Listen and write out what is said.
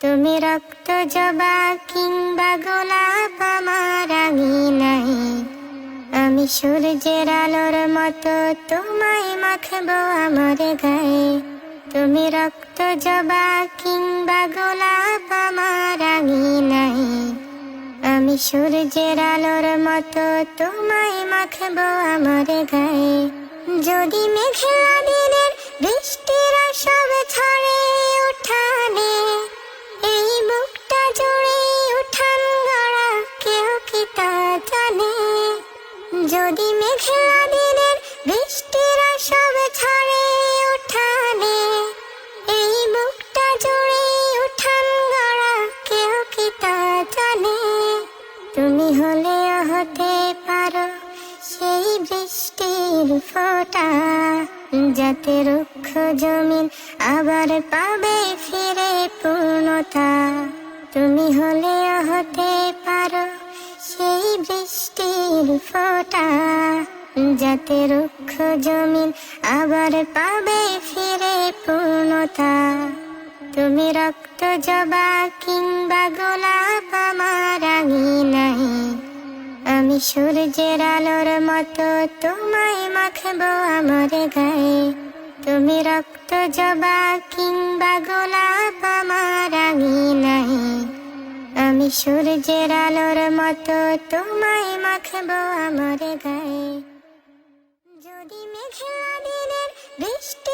তুমি রক্ত জবা কিংবা গোলাপ, আমার আমি নাই। আমি সূর্যের আলোর মতো তোমায় মাখবো আমার গায়ে। তুমি রক্ত জবা কিংবা গোলাপ, আমার আমি নাই। আমি সূর্যের আলোর মতো তোমায় মাখবো আমার গায়ে। যদি মেঘলা দিনের বৃষ্টিরা সব ছড়ে যদি মেঘলা দিনের বৃষ্টিরা সব ছড়ে উঠানে, এই বুকটা জুড়ে উঠান গড়া কেউ কি তা জানে? তুমি হলে হতে পারো সেই বৃষ্টির ফোঁটা, যাতে রুক্ষ জমিন আবার পাবে ফিরে পূর্ণতা। তুমি হলে হতে পারো সেই ফোঁটা। যাতে রুক্ষ জমিন আবার পাবে ফিরে পূর্ণতা। তুমি রক্ত জবা কিংবা গোলাপ আমার আমি নাই আমি সূর্যের আলোর মতো তোমায় মাখবো আমার গায়ে। তুমি রক্ত জবা কিংবা গোলাপ আমার আমি আমি সূর্যের আলোর মতো তোমায় মাখবো আমার গায়ে। যদি মেঘলা দিনের বৃষ্টি